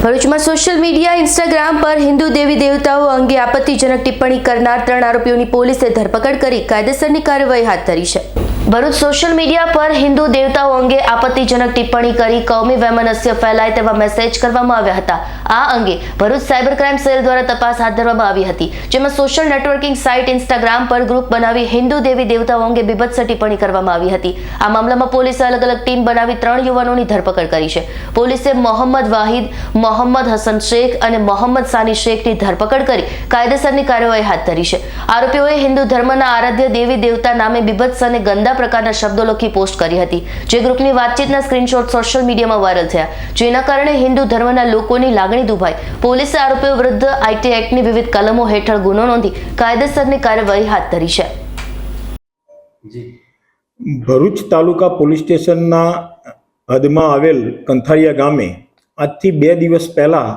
ભરૂચમાં social media Instagram પર હિન્દુ દેવી દેવતાઓ અંગે આપત્તિજનક ટિપ્પણી કરનાર ત્રણ આરોપીઓની પોલીસે ધરપકડ કરી કાયદેસરની કાર્યવાહી હાથ ધરી છે. ભરૂચ સોશિયલ મીડિયા પર હિન્દુ દેવતાઓ અંગે આપત્તિજનક ટિપ્પણી કરી કૌમી વૈમનસ્ય ફેલાય તેવા મેસેજ કરવામાં આવ્યા હતા. આ અંગે ભરૂચ સાયબર ક્રાઇમ સેલ દ્વારા તપાસ હાથ ધરવામાં આવી હતી. જેમાં સોશિયલ નેટવર્કિંગ સાઇટ ઇન્સ્ટાગ્રામ પર ગ્રુપ બનાવી હિન્દુ દેવી દેવતાઓ અંગે બીભત્સ ટિપ્પણી કરવામાં આવી હતી. આ મામલામાં પોલીસે અલગ અલગ ટીમ બનાવી ત્રણ યુવાનોની ધરપકડ કરી છે. પોલીસે મોહમ્મદ વાહિદ, મોહમ્મદ હસન શેખ અને મોહમ્મદ સાની શેખની ધરપકડ કરી કાયદેસરની કાર્યવાહી હાથ ધરી છે. આરોપીઓએ હિન્દુ ધર્મના આરાધ્ય દેવી દેવતા નામે બીભત્સ અને ગંદા પ્રકારના શબ્દો લખી પોસ્ટ કરી હતી. જે ગ્રુપની વાતચીતના સ્ક્રીનશોટ સોશિયલ મીડિયામાં વાયરલ થયા. જેના કારણે હિન્દુ ધર્મના લોકોની લાગણી દુભાઈ. પોલીસે આરોપીઓ વિરુદ્ધ આઈટી એક્ટની વિવિધ કલમો હેઠળ ગુનો નોંધી કાયદેસરની કાર્યવાહી હાથ ધરી છે. ભરૂચ તાલુકા પોલીસ સ્ટેશનના હદમાં આવેલ કંથારિયા ગામે આજથી બે દિવસ પહેલાં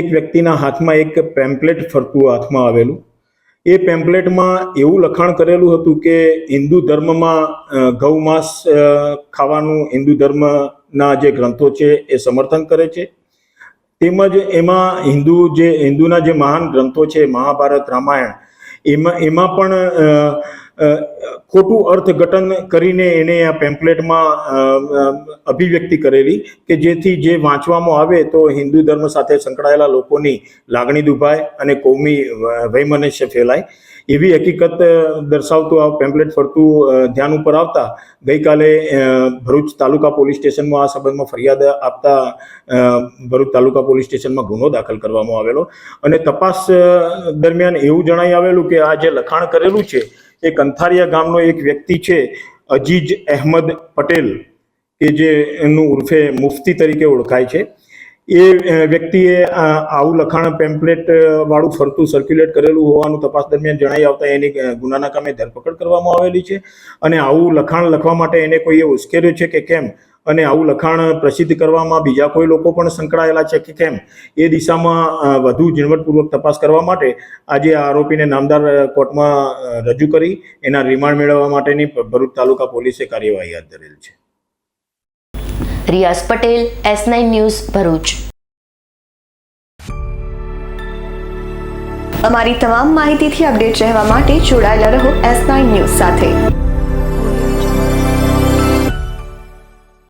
એક વ્યક્તિના હાથમાં એક પેમ્પલેટ ફરતું હાથમાં આવેલું. એ પેમ્પલેટમાં એવું લખાણ કરેલું હતું કે હિન્દુ ધર્મમાં ગૌમાંસ ખાવાનું હિન્દુ ધર્મના જે ગ્રંથો છે એ સમર્થન કરે છે. તેમજ એમાં હિન્દુ જે, હિન્દુના જે મહાન ગ્રંથો છે, મહાભારત, રામાયણ, એમાં એમાં પણ ખોટું અર્થઘટન કરીને એને આ પેમ્પલેટમાં અભિવ્યક્તિ કરેલી કે જેથી જે વાંચવામાં આવે તો હિન્દુ ધર્મ સાથે સંકળાયેલા લોકોની લાગણી દુભાય અને કોમી વૈમનસ્ય ફેલાય. એવી હકીકત દર્શાવતું આ પેમ્પલેટ ફરતું ધ્યાન ઉપર આવતા ગઈકાલે ભરૂચ તાલુકા પોલીસ સ્ટેશનમાં આ સંબંધમાં ફરિયાદ આપતા ભરૂચ તાલુકા પોલીસ સ્ટેશનમાં ગુનો દાખલ કરવામાં આવેલો. અને તપાસ દરમિયાન એવું જણાઈ આવેલું કે આ જે લખાણ કરેલું છે એ કંથારિયા ગામનો એક વ્યક્તિ છે, અજીજ અહેમદ પટેલ, કે જે એનું ઉર્ફે મુફતી તરીકે ઓળખાય છે. એ વ્યક્તિએ આવું લખાણ પેમ્પલેટ વાળું ફરતું સર્ક્યુલેટ કરેલું હોવાનું તપાસ દરમિયાન જણાઈ આવતા એની ગુનાના કામે ધરપકડ કરવામાં આવેલી છે. અને આવું લખાણ લખવા માટે એને કોઈએ ઉશ્કેર્યું છે કે કેમ? અને આવું લખાણ પ્રસિદ્ધ કરવામાં બીજા કોઈ લોકો પણ સંકળાયેલા છે કે કેમ? એ દિશામાં વધુ ઝીણવટપૂર્વક તપાસ કરવા માટે આજે આ આરોપીને નામદાર કોર્ટમાં રજૂ કરી એના રિમાન્ડ મેળવવા માટેની ભરૂચ તાલુકા પોલીસે કાર્યવાહી હાથ ધરેલ છે. Riyaz Patel, S nine news, Bharuch. અમારી તમામ માહિતીથી અપડેટ રહેવા માટે જોડાયેલા રહો એસ નાઇન ન્યૂઝ સાથે.